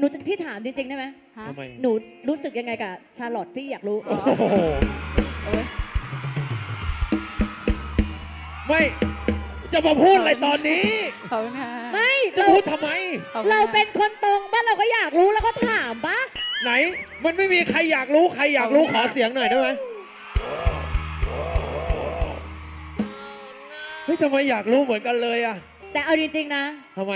หนูจะพี่ถามจริงๆได้ไหมฮะทำไม หนูรู้สึกยังไงกับชาร์ลอตพี่อยากรู้ โอ้โหไม่ จะมาพูดอะไรตอนนี้ ขอบคุณค่ะไม่ จะเราพูดทำไม ขอบคุณค่ะเราเป็นคนตรงบ้านเราก็อยากรู้แล้วก็ถามปะไหน มันไม่มีใครอยากรู้ ใครอยากรู้ขอเสียงหน่อยได้ไหมเฮ้ยทำไมอยากรู้เหมือนกันเลยอะแต่เอาจริงๆนะ ทำไม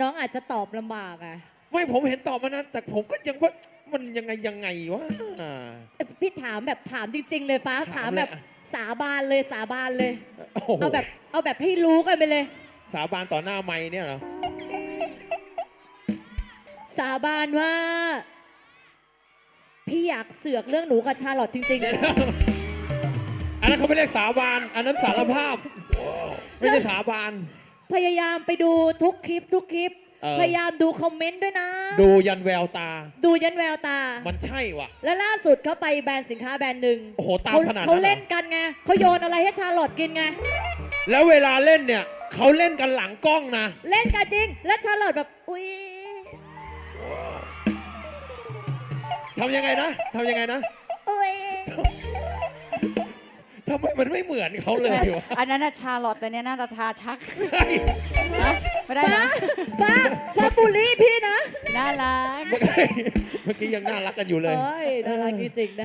น้องอาจจะตอบลำบากอะ ไม่ผมเห็นตอบมานะแต่ผมก็ยังว่ามันยังไงยังไงวะอ่าเอ้ยพี่ถามแบบถามจริง ๆ เลยฟ้าถาถามมเลยแบบอะ สาบานเลยสาบานเลยโอ้โหเอาแบบเอาแบบให้รู้กันไปเลย สาบานต่อหน้าไม้เนี่ยเหรอสาบานว่า พี่อยากเสือกเรื่องหนูกับชาร์ลอตจริงอันนั้นเขาไม่เรียกสาบาน อันนั้นสารภาพ ไม่ใช่สาบานๆพยายามไปดูทุกคลิปทุกคลิป เออ พยายามดูคอมเมนต์ด้วยนะ ดูยันแววตา ดูยันแววตา มันใช่วะและล่าสุดเขาไปแบรนด์สินค้าแบรนด์หนึ่งโอ้โหตามเขาขนาดนั้นเขาเหรอเล่นกันไงเขาโยนอะไรให้ชาร์ลอตกินไง แล้วเวลาเล่นเนี่ยเขาเล่นกันหลังกล้องนะ เล่นกันจริง แล้วชาร์ลอตแบบ อุ้ยทำยังไงนะ ทำยังไงนะ อุ้ยทำไมมันไม่เหมือนเขาเลยวะอันนั้นน่ะชาลอตแต่เนี้ยน่าจะชาชักเฮ้ยฮะ ไม่ได้ป้านะป้าชอบบูลลี่พี่นะ น่ารัก เมื่อกี้ยังน่ารักกันอยู่เลย โอ้ยน่ารักจริงๆนะคะ